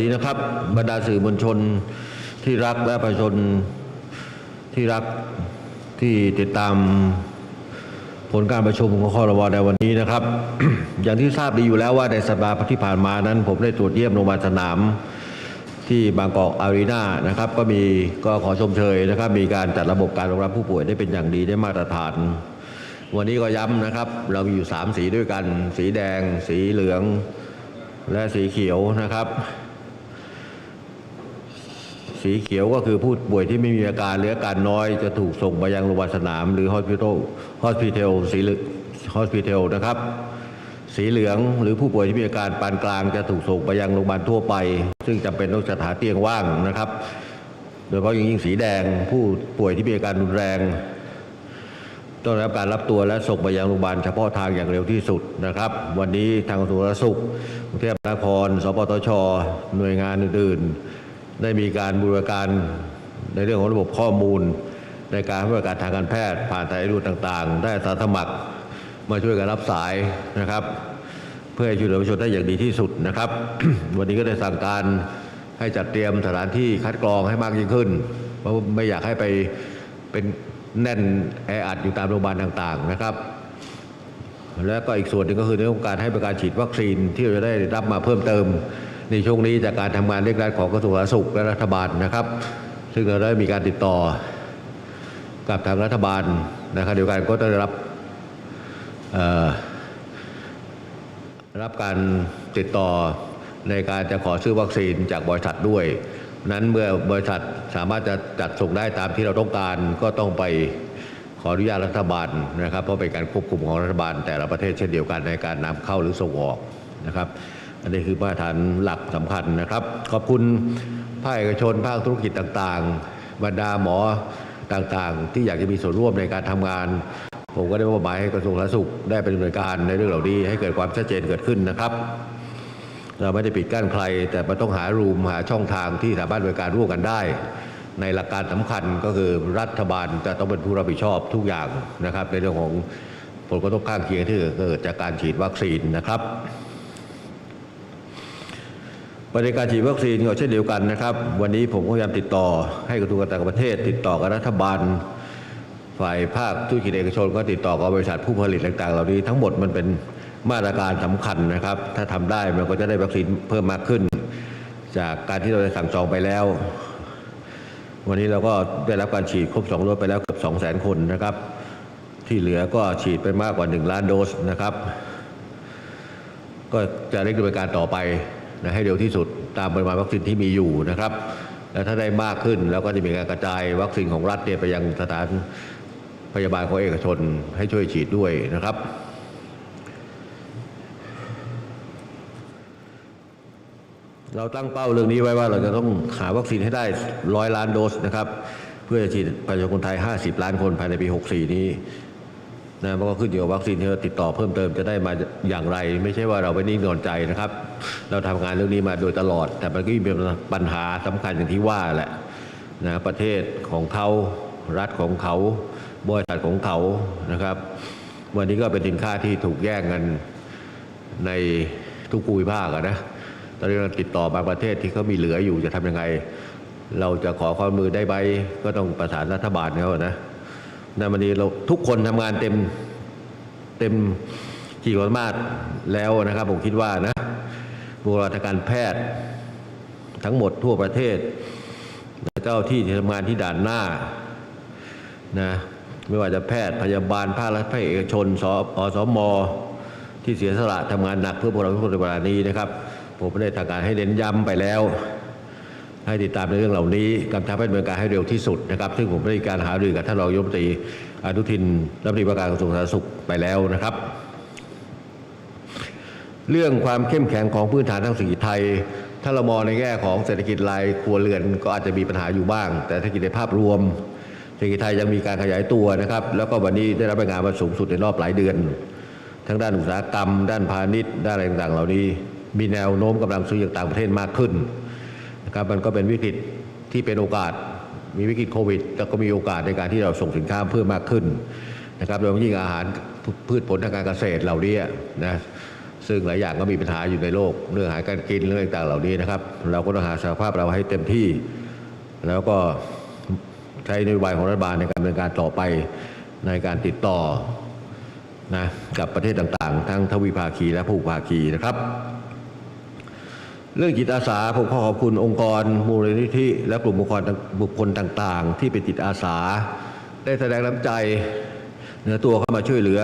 ดีนะครับ บรรดาสื่อมวลชนที่รักและประชาชนที่รักที่ติดตามผลการประชุมของคอรวในวันนี้นะครับ อย่างที่ทราบดีอยู่แล้วว่าในสัปดาห์ที่ผ่านมานั้น ผมได้ตรวจเยี่ยมโรงพยาบาลสนามที่บางกอกอารีนานะครับ ก็มีก็ขอชมเชยนะครับ มีการจัดระบบการรองรับผู้ป่วยได้เป็นอย่างดีได้มาตรฐาน วันนี้ก็ย้ำนะครับ เรามีอยู่สามสีด้วยกัน สีแดง สีเหลือง และสีเขียวนะครับ สีเขียวก็คือผู้ป่วยที่ไม่มีอาการหรืออาการน้อยจะถูกส่งไปยังโรงพยาบาลสนามหรือ hospital hospital สีเหลือง hospital นะครับ สีเหลืองหรือผู้ป่วยที่มีอาการปานกลางจะถูกส่งไปยังโรงพยาบาลทั่วไป ซึ่งจำเป็นต้องจัดหาเตียงว่างนะครับ โดยเฉพาะอย่างยิ่งสีแดง ผู้ป่วยที่มีอาการรุนแรงต้องรับการรับตัวและส่งไปยังโรงพยาบาลเฉพาะทางอย่างเร็วที่สุดนะครับ วันนี้ทางกระทรวงสาธารณสุขกรุงเทพมหานคร สปตชหน่วยงานอื่นๆ ได้มีการบูรณาการในเรื่องของระบบข้อมูล ในการให้บริการทางการแพทย์ ผ่านสายด่วนต่างๆ ได้อาสาสมัครมาช่วยกันรับสายนะครับ เพื่อให้ช่วยเหลือประชาชนได้อย่างดีที่สุดนะครับ วันนี้ก็ได้สั่งการให้จัดเตรียมสถานที่คัดกรองให้มากยิ่งขึ้น เพราะไม่อยากให้ไปเป็นแน่นแออัดอยู่ตามโรงพยาบาลต่างๆนะครับ แล้วก็อีกส่วนหนึ่งก็คือในเรื่องของการให้บริการฉีดวัคซีนที่เราจะได้รับมาเพิ่มเติม ในช่วงนี้จากการทำงานเร่งรัดของกระทรวงสาธารณสุขและรัฐบาลนะครับ ซึ่งเราได้มีการติดต่อกับทางรัฐบาลนะครับเดียวกันก็ได้รับรับการติดต่อในการจะขอซื้อวัคซีนจากบริษัทด้วย นั้นเมื่อบริษัทสามารถจะจัดส่งได้ตามที่เราต้องการก็ต้องไปขออนุญาตรัฐบาลนะครับ เพราะเป็นการควบคุมของรัฐบาลแต่ละประเทศเช่นเดียวกันในการนำเข้าหรือส่งออกนะครับ อันนี้คือมาตรฐานหลักสำคัญนะครับ ขอบคุณภาคเอกชนภาคธุรกิจต่างๆ บรรดาหมอต่างๆ ที่อยากจะมีส่วนร่วมในการทำงาน ผมก็ได้มอบหมายให้กระทรวงสาธารณสุขได้เป็นดำเนินการในเรื่องเหล่านี้ให้เกิดความชัดเจนเกิดขึ้นนะครับ เราไม่ได้ปิดกั้นใคร แต่มันต้องหารูมหาช่องทางที่สามารถบริการร่วมกันได้ ในหลักการสำคัญก็คือรัฐบาลจะต้องเป็นผู้รับผิดชอบทุกอย่างนะครับ ในเรื่องของผลกระทบข้างเคียงที่เกิดจากการฉีดวัคซีนนะครับ ประเด็นการฉีดวัคซีนก็เช่นเดียวกันนะครับ วันนี้ผมพยายามติดต่อให้กระทรวงการต่างประเทศ ติดต่อกับรัฐบาล ฝ่ายภาคธุรกิจเอกชน ก็ติดต่อกับบริษัทผู้ผลิตต่างๆ เหล่านี้ทั้งหมดมันเป็นมาตรการสำคัญนะครับ ถ้าทำได้มันก็จะได้วัคซีนเพิ่มมากขึ้น จากการที่เราได้สั่งจองไปแล้ว วันนี้เราก็ได้รับการฉีดครบ2โดสไปแล้วเกือบ2 0 0 0 0 0 คนนะครับ ที่เหลือก็ฉีดไปมากกว่า 1 ล้านโดสนะครับ ก็จะเร่งดำเนินการต่อไป นะให้เร็วที่สุดตามปริมาณวัคซีนที่มีอยู่นะครับและถ้าได้มากขึ้นแล้วก็จะมีการกระจายวัคซีนของรัฐเนี่ยไปยังสถานพยาบาลของเอกชนให้ช่วยฉีดด้วยนะครับ เราตั้งเป้าเรื่องนี้ไว้ว่าเราจะต้องหาวัคซีนให้ได้ร้อยล้านโดสนะครับ เพื่อจะฉีดประชาชนคนไทย 50 ล้านคนภายในปี 64 นี้ นะมันก็ขึ้นอยู่กับวัคซีนที่เราติดต่อเพิ่มเติมจะได้มาอย่างไร ไม่ใช่ว่าเราไปนิ่งนอนใจนะครับ เราทำงานเรื่องนี้มาโดยตลอด แต่มันก็มีปัญหาสำคัญอย่างที่ว่าแหละนะประเทศของเขารัฐของเขาบริษัทของเขานะครับ วันนี้ก็เป็นสินค้าที่ถูกแย่งกันในทุกภูมิภาคนะตอนนี้เราติดต่อบางประเทศที่เขามีเหลืออยู่จะทำยังไง เราจะขอความมือได้ไหมก็ต้องประสานรัฐบาลเขาอะ นะในวันนี้เราทุกคนทำงานเต็มเต็มขีดความสามารถแล้วนะครับ ผมคิดว่านะบุคลากรทางการแพทย์ทั้งหมดทั่วประเทศ เจ้าที่ที่ทำงานที่ด่านหน้านะไม่ว่าจะแพทย์พยาบาลภาครัฐภาคเอกชนสอสมที่เสียสละทำงานหนักเพื่อพวกเราทุกคนในเวลานี้นะครับ ผมได้ทางการให้เน้นย้ำไปแล้ว ให้ติดตามในเรื่องเหล่านี้กำชับให้ดำเนินการให้เร็วที่สุดนะครับซึ่งผมได้มีการหารือกับท่านรองยมตรีอนุทินรัฐมนตรีว่าการกระทรวงสาธารณสุขไปแล้วนะครับ เรื่องความเข้มแข็งของพื้นฐานทางเศรษฐกิจไทย ถ้าเรามองในแง่ของเศรษฐกิจรายครัวเรือนก็อาจจะมีปัญหาอยู่บ้าง แต่เศรษฐกิจในภาพรวม เศรษฐกิจไทยยังมีการขยายตัวนะครับ แล้วก็วันนี้ได้รับรายงานมาสูงสุดในรอบหลายเดือน ทั้งด้านอุตสาหกรรม ด้านพาณิชย์ด้านอะไรต่างๆ เหล่านี้ มีแนวโน้มกำลังซื้อจากต่างประเทศมากขึ้น นะครับมันก็เป็นวิกฤตที่เป็นโอกาส มีวิกฤตโควิดแล้วก็มีโอกาสในการที่เราส่งสินค้าเพิ่มมากขึ้นนะครับโดยเฉพาะยิ่งอาหารพืชผลทางการเกษตรเหล่านี้นะซึ่งหลายอย่างก็มีปัญหาอยู่ในโลกเรื่องอาหารการกินเรื่องต่างๆเหล่านี้นะครับ เราก็ต้องหาสภาพเราให้เต็มที่ แล้วก็ใช้นโยบายของรัฐบาลในการดำเนินการต่อไปในการติดต่อนะกับประเทศต่างๆ ทั้งทวิภาคีและภูภาคีนะครับ เรื่องจิตอาสาผมขอขอบคุณองค์กร มูลนิธิ และกลุ่มบุคคลบุคคลต่างๆ ที่เป็นจิตอาสา ได้แสดงน้ำใจเหนือตัวเข้ามาช่วยเหลือ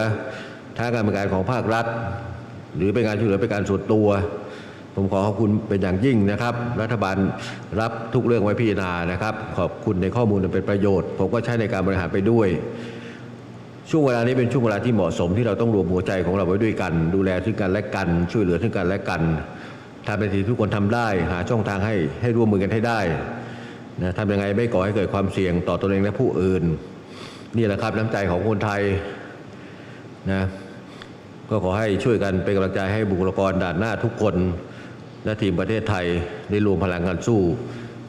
ทั้งการบริการของภาครัฐ หรือเป็นการช่วยเหลือเป็นการส่วนตัว ผมขอขอบคุณเป็นอย่างยิ่งนะครับ รัฐบาลรับทุกเรื่องไว้พิจารณานะครับ ขอบคุณในข้อมูลเป็นประโยชน์ ผมก็ใช้ในการบริหารไปด้วย ช่วงเวลานี้เป็นช่วงเวลาที่เหมาะสมที่เราต้องรวมหัวใจของเราไว้ด้วยกัน ดูแลซึ่งกันและกัน ช่วยเหลือซึ่งกันและกัน ทำเป็นสิ่งทุกคนทำได้ หาช่องทางให้ให้ร่วมมือกันให้ได้นะทำยังไงไม่ก่อให้เกิดความเสี่ยงต่อตนเองและผู้อื่น นี่แหละครับน้ำใจของคนไทยนะก็ขอให้ช่วยกันเป็นกำลังใจให้บุคลากรด่านหน้าทุกคนและทีมประเทศไทยได้รวมพลังกันสู้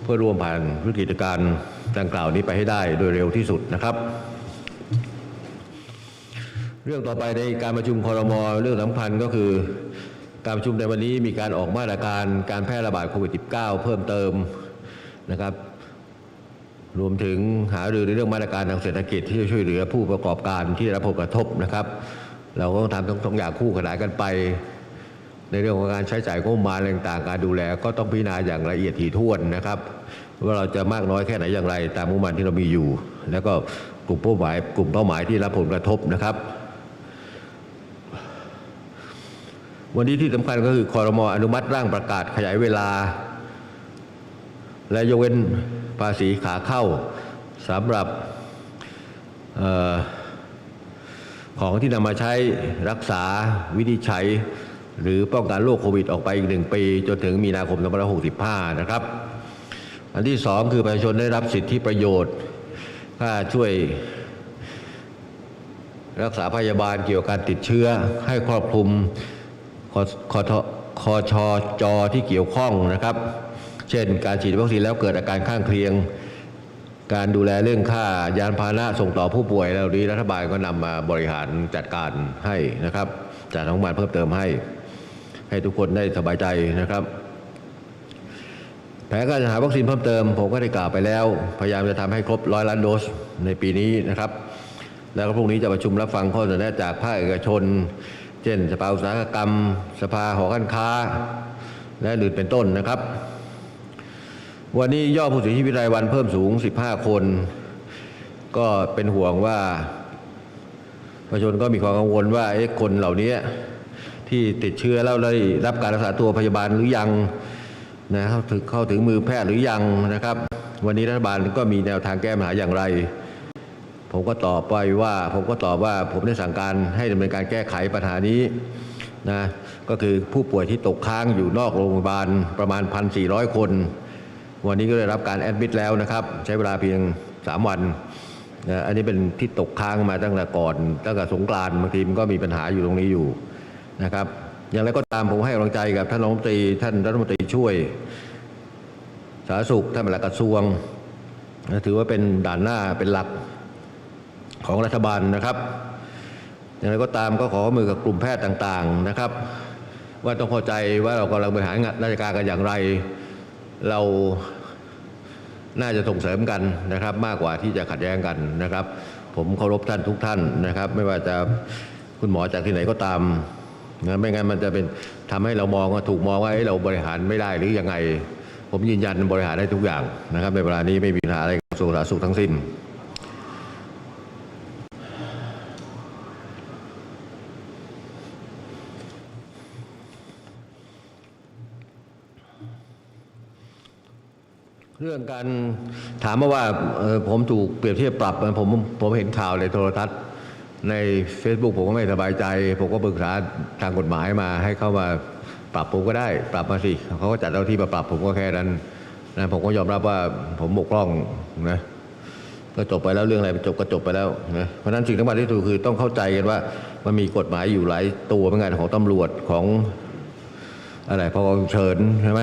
เพื่อร่วมผ่านวิกฤตการณ์ดังกล่าวนี้ไปให้ได้โดยเร็วที่สุดนะครับ เรื่องต่อไปในการประชุมคอรมอเรื่องสำคัญก็คือ การประชุมในวันนี้มีการออกมาตรการการแพร่ระบาดโควิด -19 เพิ่มเติมนะครับ รวมถึงหารือในเรื่องมาตรการทางเศรษฐกิจที่จะช่วยเหลือผู้ประกอบการที่ได้รับผลกระทบนะครับ เราก็ต้องทำทั้งสองอย่างคู่ขนานกันไป ในเรื่องของการใช้จ่ายงบประมาณต่างๆ การดูแล ก็ต้องพิจารณาอย่างละเอียดถี่ถ้วนนะครับ ว่าเราจะมากน้อยแค่ไหนอย่างไร ตามงบประมาณที่เรามีอยู่ แล้วก็กลุ่มเป้าหมายกลุ่มเป้าหมายที่รับผลกระทบนะครับ วันนี้ที่สำคัญก็คือคอรมออนุมัติร่างประกาศขยายเวลา และยกเว้นภาษีขาเข้าสำหรับออของที่นำมาใช้รักษาวิธีใช้หรือป้องกันโรคโควิดออกไปอีกหนึ่งปี จนถึงมีนาคม2565 นะครับ อันที่สองคือประชาชนได้รับสิทธิประโยชน์ ค่าช่วยรักษาพยาบาลเกี่ยวกับการติดเชื้อให้ครอบคลุม คคทคชจที่เกี่ยวข้องนะครับ เช่น การฉีดวัคซีนแล้วเกิดอาการข้างเคียง การดูแลเรื่องค่ายานพาหนะส่งต่อผู้ป่วยเหล่านี้รัฐบาลก็นำมาบริหารจัดการให้นะครับจัดงบประมาณเพิ่มเติมให้ ให้ทุกคนได้สบายใจนะครับแผนการจัดหาวัคซีนเพิ่มเติม ผมก็ได้กล่าวไปแล้ว พยายามจะทำให้ครบร้อยล้านโดสในปีนี้นะครับ แล้วก็พรุ่งนี้จะประชุมรับฟังข้อเสนอแนะจากภาคเอกชน ช่นสภาอุตสาหกรรม สภาหอการค้า และอื่นเป็นต้นนะครับ วันนี้ยอดผู้เสียชีวิตรายวันเพิ่มสูง 15 คน ก็เป็นห่วงว่าประชาชนก็มีความกังวลว่าเอ๊ะคนเหล่านี้ที่ติดเชื้อแล้วได้รับการรักษาตัวพยาบาลหรือยังนะครับถึงเข้าถึงมือแพทย์หรือยังนะครับ วันนี้รัฐบาลก็มีแนวทางแก้ปัญหาอย่างไร ผมก็ตอบไปว่า ผมก็ตอบว่าผมได้สั่งการให้ดำเนินการแก้ไขปัญหานี้นะก็คือผู้ป่วยที่ตกค้างอยู่นอกโรงพยาบาลประมาณ 1,400 คน วันนี้ก็ได้รับการแอดมิดแล้วนะครับ ใช้เวลาเพียง 3 วันนะอันนี้เป็นที่ตกค้างมาตั้งแต่ก่อนตั้งแต่สงกรานต์บางทีมันก็มีปัญหาอยู่ตรงนี้อยู่นะครับ อย่างไรก็ตามผมให้กำลังใจกับท่านรัฐมนตรีท่านรัฐมนตรีช่วย สาธารณสุขท่านปลัดกระทรวง ถือว่าเป็นด่านหน้าเป็นหลัก ของรัฐบาลนะครับอย่างไรก็ตามก็ขอมือกับกลุ่มแพทย์ต่างๆนะครับ ว่าต้องเข้าใจว่าเรากำลังบริหารงานราชการกันอย่างไร เราน่าจะส่งเสริมกันนะครับ มากกว่าที่จะขัดแย้งกันนะครับ ผมเคารพท่านทุกท่านนะครับ ไม่ว่าจะคุณหมอจากที่ไหนก็ตามนะไม่งั้นมันจะเป็นทำให้เรามองว่าถูกมองว่าเอ้เราบริหารไม่ได้หรือยังไง ผมยืนยันบริหารได้ทุกอย่างนะครับ ในเวลานี้ไม่มีปัญหาอะไรกับกระทรวงสาธารณสุขทั้งสิ้น รื่องการถามมาว่าผมถูกเปรียบเทียบปรับผมผมเห็นข่าวในโทรทัศน์ใน Facebook ผมก็ไม่สบายใจ ผมก็ปรึกษาทางกฎหมายมาให้เข้ามาปรับผมก็ได้ ปรับมาสิเขาก็จัดเจ้าที่มาปรับผมก็แค่นั้นนะผมก็ยอมรับว่าผมบกพร่องนะก็จบไปแล้วเรื่องอะไรจบก็จบไปแล้วนะเพราะนั้นสิ่งสำคัญที่สุดคือต้องเข้าใจกันว่ามันมีกฎหมายอยู่หลายตัวเหมือนกันของตำรวจของอะไรพอเฉินใช่ไหม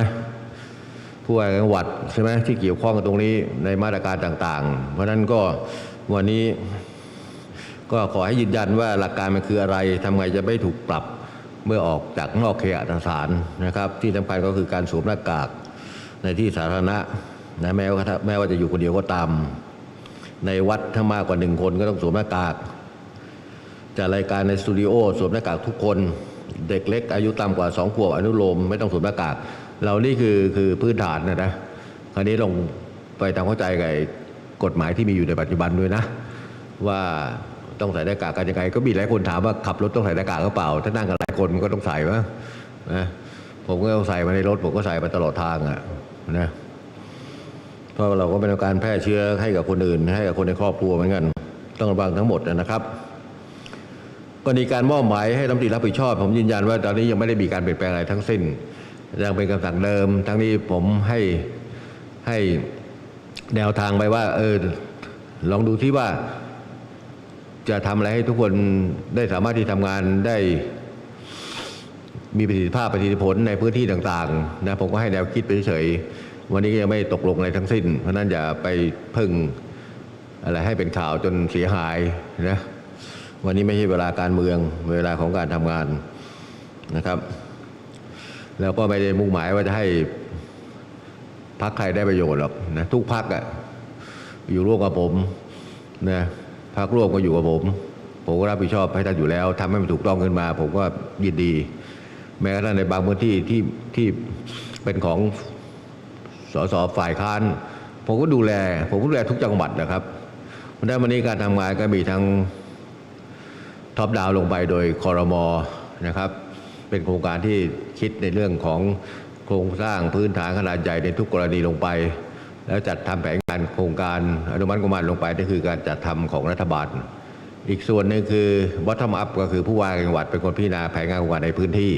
ผู้ว่าจังหวัดใช่ไหมที่เกี่ยวข้องกับตรงนี้ในมาตรการต่างๆ เพราะฉะนั้นก็วันนี้ก็ขอให้ยืนยันว่าหลักการมันคืออะไรทำไงจะไม่ถูกปรับเมื่อออกจากนอกเคหสถานนะครับ ที่สำคัญก็คือการสวมหน้ากากในที่สาธารณะนะแม้ว่าแม้ว่าจะอยู่คนเดียวก็ตาม ในวัดถ้ามากกว่าหนึ่งคนก็ต้องสวมหน้ากากจัดรายการในสตูดิโอสวมหน้ากากทุกคน เด็กเล็กอายุต่ำกว่าสองขวบอนุโลมไม่ต้องสวมหน้ากาก เรานี่คือคือพื้นฐานนะนะคราวนี้ลงไปตามเข้าใจกับกฎหมายที่มีอยู่ในปัจจุบันด้วยนะ ว่าต้องใส่หน้ากากกันยังไงก็มีหลายคนถามว่าขับรถต้องใส่หน้ากากหรือเปล่า ถ้านั่งกันหลายคนมันก็ต้องใส่วะนะผมก็ต้องใส่มาในรถผมก็ใส่มาตลอดทางอะนะเพราะเราก็เป็นการแพร่เชื้อให้กับคนอื่น ให้กับคนในครอบครัวเหมือนกัน ต้องระวังทั้งหมดนะครับกรณีการมอบหมายให้รัฐมนตรีรับผิดชอบ ผมยืนยันว่าตอนนี้ยังไม่ได้มีการเปลี่ยนแปลงอะไรทั้งสิ้น ยังเป็นคำสั่งเดิม ทั้งนี้ผมให้ให้แนวทางไปว่า เออลองดูที่ว่า จะทำอะไรให้ทุกคนได้สามารถที่ทำงานได้มีประสิทธิภาพประสิทธิผลในพื้นที่ต่างๆนะผมก็ให้แนวคิดไปเฉยๆวันนี้ก็ยังไม่ตกลงอะไรทั้งสิ้น เพราะนั้นอย่าไปพึ่งอะไรให้เป็นข่าวจนเสียหายนะวันนี้ไม่ใช่เวลาการเมืองเวลาของการทำงานนะครับ แล้วก็ไม่ได้มุ่งหมายว่าจะให้พักใครได้ประโยชน์หรอกนะทุกพักอะอยู่ร่วมกับผมนะพักร่วมก็อยู่กับผม ผมก็รับผิดชอบให้ท่านอยู่แล้วทำให้มันถูกต้องขึ้นมา ผมก็ยินดี แม้กระทั่งในบางพื้นที่ที่ที่เป็นของสสฝ่ายค้าน ผมก็ดูแล ผมก็ดูแลทุกจังหวัดนะครับเพราะฉะนั้นวันนี้การทำงานก็มีทั้งท็อปดาวลงไปโดยคอรมอนะครับ เป็นโครงการที่คิดในเรื่องของโครงสร้างพื้นฐานขนาดใหญ่ในทุกกรณีลงไป แล้วจัดทำแผนงานโครงการอนุมัติงบประมาณลงไปนี่คือการจัดทำของรัฐบาล อีกส่วนหนึ่งคือวัฒนอัพก็คือผู้ว่าจังหวัดเป็นคนพิจารณาแผนงานโครงการในพื้นที่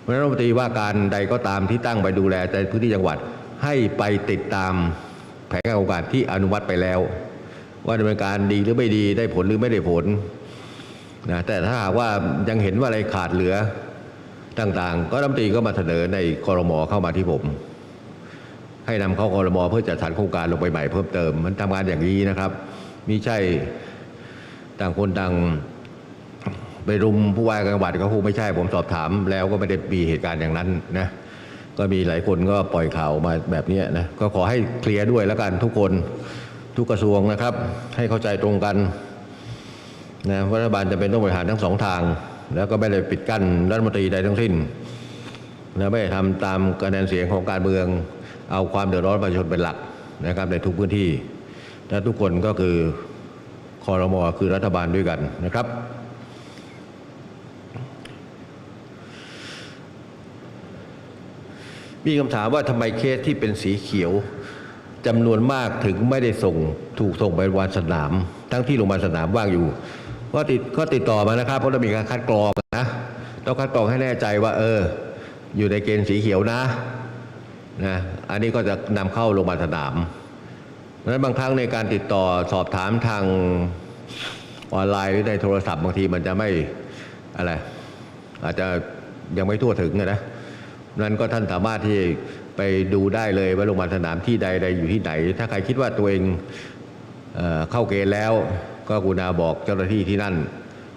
เพราะฉะนั้นรัฐมนตรีว่าการใดก็ตามที่ตั้งไปดูแลในพื้นที่จังหวัดให้ไปติดตามแผนงานโครงการที่อนุมัติไปแล้ว ว่าดำเนินการดีหรือไม่ดีได้ผลหรือไม่ได้ผลนะแต่ถ้าหากว่ายังเห็นว่าอะไรขาดเหลือ ต่างๆ ก็รัฐมนตรีก็มาเสนอในคอรมอเข้ามาที่ผม ให้นำเข้าคอรมอเพื่อจัดสรรโครงการลงไปใหม่เพิ่มเติม มันทำงานอย่างนี้นะครับมิใช่ต่างคนต่างไปรุมผู้ว่าการจังหวัดก็คงไม่ใช่ผมสอบถาม แล้วก็ไม่ได้มีเหตุการณ์อย่างนั้นนะก็มีหลายคนก็ปล่อยข่าวมาแบบนี้นะก็ขอให้เคลียร์ด้วยแล้วกันทุกคนทุกกระทรวงนะครับ ให้เข้าใจตรงกันนะรัฐบาลจะเป็นต้องบริหารทั้งสองทาง แล้วก็ไม่ได้ปิดกั้นรัฐมนตรีใดทั้งสิ้นและไม่ได้ทำตามคะแนนเสียงของการเมือง เอาความเดือดร้อนประชาชนเป็นหลักนะครับในทุกพื้นที่ และทุกคนก็คือคอรมอคือรัฐบาลด้วยกันนะครับ มีคำถามว่าทำไมเคสที่เป็นสีเขียวจำนวนมากถึงไม่ได้ส่งถูกส่งไปโรงพยาบาลสนาม ทั้งที่โรงพยาบาลสนามว่างอยู่ ก็ติดก็ติดต่อมานะครับเพราะเรามีการคัดกรองนะต้องคัดกรองให้แน่ใจว่า เออ อยู่ในเกณฑ์สีเขียวนะนะอันนี้ก็จะนำเข้าโรงพยาบาลสนามเพราะฉะนั้นบางครั้งในการติดต่อสอบถามทางออนไลน์หรือในโทรศัพท์บางทีมันจะไม่อะไรอาจจะยังไม่ทั่วถึงอะนะนั้นก็ท่านสามารถที่ไปดูได้เลยว่าโรงพยาบาลสนามที่ใดใดอยู่ที่ไหน ถ้าใครคิดว่าตัวเองเออเข้าเกณฑ์แล้ว ก็กุณาบอกเจ้าหน้าที่ที่นั่น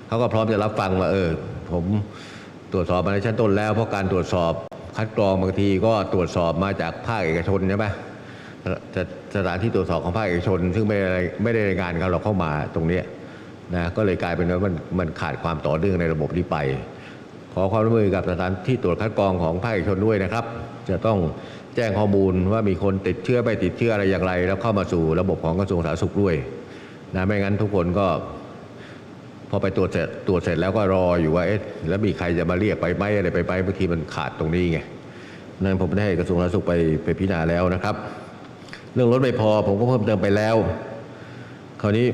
เขาก็พร้อมจะรับฟังว่าเออ ผมตรวจสอบมาในชั้นต้นแล้วเพราะการตรวจสอบคัดกรองบางทีก็ตรวจสอบมาจากภาคเอกชนใช่ไหมสสถานที่ตรวจสอบของภาคเอกชน ซึ่งไม่ได้ไม่ได้รายงานเขาเราเข้ามาตรงนี้นะก็เลยกลายเป็นว่ามันมันขาดความต่อเนื่องในระบบนี้ไป ขอความร่วมมือกับสถานที่ตรวจคัดกรองของภาคเอกชนด้วยนะครับ จะต้องแจ้งข้อมูลว่ามีคนติดเชื้อไม่ติดเชื้ออะไรอย่างไร แล้วเข้ามาสู่ระบบของกระทรวงสาธารณสุขด้วย นะไม่งั้นทุกคนก็พอไปตรวจเสร็จตรวจเสร็จแล้วก็รออยู่ว่าเอ๊ะแล้วมีใครจะมาเรียกไปไหมอะไรไปไหมบางทีมันขาดตรงนี้ไงนั้นผมได้ให้กระทรวงสาธารณสุขไปไปพิจารณาแล้วนะครับ เรื่องรถไม่พอผมก็เพิ่มเติมไปแล้ว คราวนี้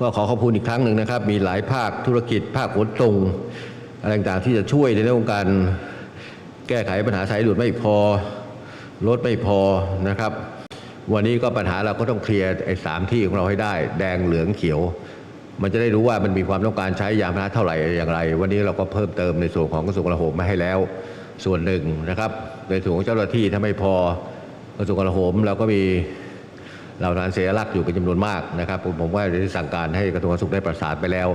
ก็ขอขอบคุณอีกครั้งหนึ่งนะครับ มีหลายภาคธุรกิจภาคขนส่งอะไรต่างๆที่จะช่วยในเรื่องของการแก้ไขปัญหาสายด่วนไม่พอรถไม่พอนะครับ วันนี้ก็ปัญหาเราก็ต้องเคลียร์ไอ้สามที่ของเราให้ได้ แดงเหลืองเขียว มันจะได้รู้ว่ามันมีความต้องการใช้ยานพาหนะเท่าไหร่อย่างไร วันนี้เราก็เพิ่มเติมในส่วนของกระทรวงกลาโหมมาให้แล้ว ส่วนหนึ่งนะครับ ในส่วนของเจ้าหน้าที่ถ้าไม่พอกระทรวงกลาโหมเราก็มีเหล่าทหารเสียรักอยู่เป็นจำนวนมากนะครับ ผมว่าได้สั่งการให้กระทรวงสุขได้ประสานไปแล้ว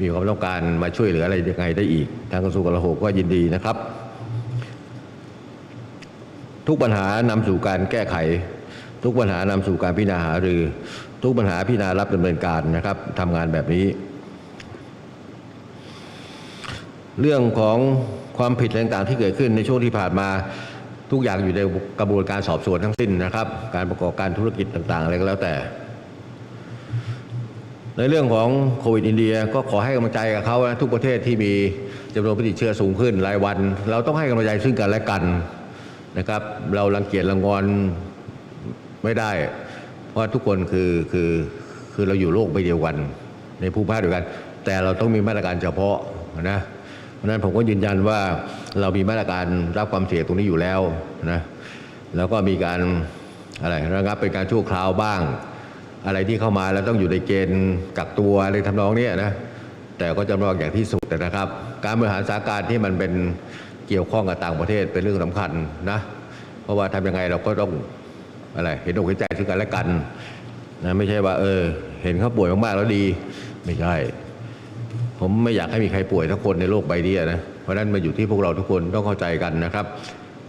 มีความต้องการมาช่วยเหลืออะไรยังไงได้อีก ทางกระทรวงกลาโหมก็ยินดีนะครับ ทุกปัญหานำสู่การแก้ไข ทุกปัญหานำสู่การพิจารณาหารือ ทุกปัญหาพิจารณารับดำเนินการนะครับทำงานแบบนี้ เรื่องของความผิดต่างๆที่เกิดขึ้นในช่วงที่ผ่านมาทุกอย่างอยู่ในกระบวนการสอบสวนทั้งสิ้นนะครับ การประกอบการธุรกิจต่างๆอะไรก็แล้วแต่ ในเรื่องของโควิดอินเดียก็ขอให้กำลังใจกับเขานะทุกประเทศที่มีจำนวนผู้ติดเชื้อสูงขึ้นรายวัน เราต้องให้กำลังใจซึ่งกันและกันนะครับ เรารังเกียจรังงอน ไม่ได้ เพราะทุกคนคือคือคือเราอยู่โลกใบเดียวกัน ในภูมิภาคเดียวกัน แต่เราต้องมีมาตรการเฉพาะนะเพราะนั้นผมก็ยืนยันว่าเรามีมาตรการรับความเสี่ยงตรงนี้อยู่แล้วนะแล้วก็มีการอะไรระงับเป็นการชั่วคราวบ้าง อะไรที่เข้ามาแล้วต้องอยู่ในเกณฑ์กักตัวอะไรทำนองนี้นะแต่ก็จำลองอย่างที่สุดนะครับ การบริหารสถานการณ์ที่มันเป็นเกี่ยวข้องกับต่างประเทศเป็นเรื่องสำคัญนะเพราะว่าทำยังไงเราก็ต้อง อะไรเห็นอกเห็นใจซึ่งกันและกันนะไม่ใช่ว่า เออ เห็นเขาป่วยมากๆแล้วดี ไม่ใช่ ผมไม่อยากให้มีใครป่วยทุกคนในโลกใบนี้นะเพราะนั้นมาอยู่ที่พวกเราทุกคนต้องเข้าใจกันนะครับ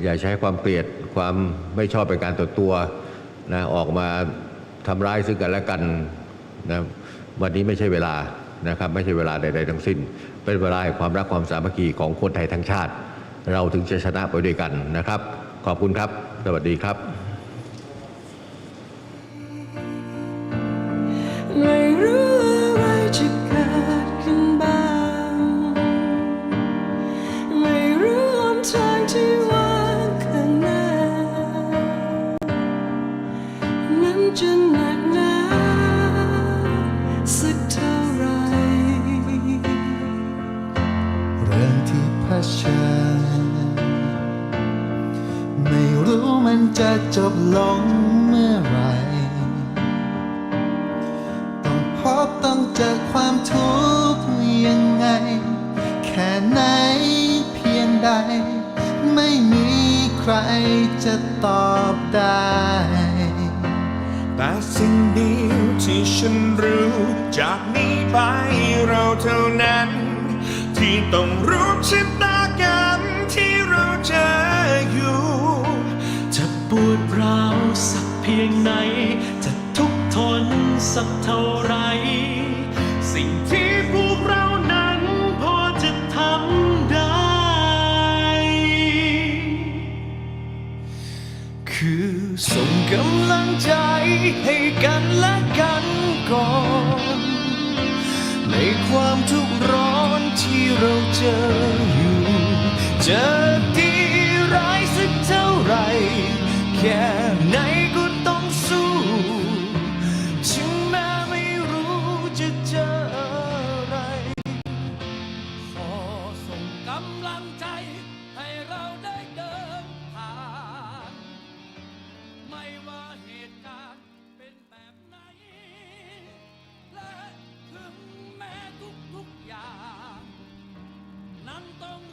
อย่าใช้ความเกลียดความไม่ชอบเป็นการตัวตัวนะออกมาทำร้ายซึ่งกันและกันนะวันนี้ไม่ใช่เวลานะครับไม่ใช่เวลาใดๆทั้งสิ้น เป็นเวลาแห่งความรักความสามัคคีของคนไทยทั้งชาติ เราถึงจะชนะไปด้วยกันนะครับ ขอบคุณครับ สวัสดีครับ รจะตอบได้ แต่สิ่งเดียวที่ฉันรู้ จากนี้ไปเราเท่านั้น ที่ต้องรู้ชะตากรรมที่เราเจออยู่ จะปวดร้าวสักเพียงไหน จะทุกข์ทนสักเท่าไร ส่งกำลังใจให้กันและกันก่อน ในความทุกข์ร้อนที่เราเจออยู่ จะดีร้ายสักเท่าไหรแค่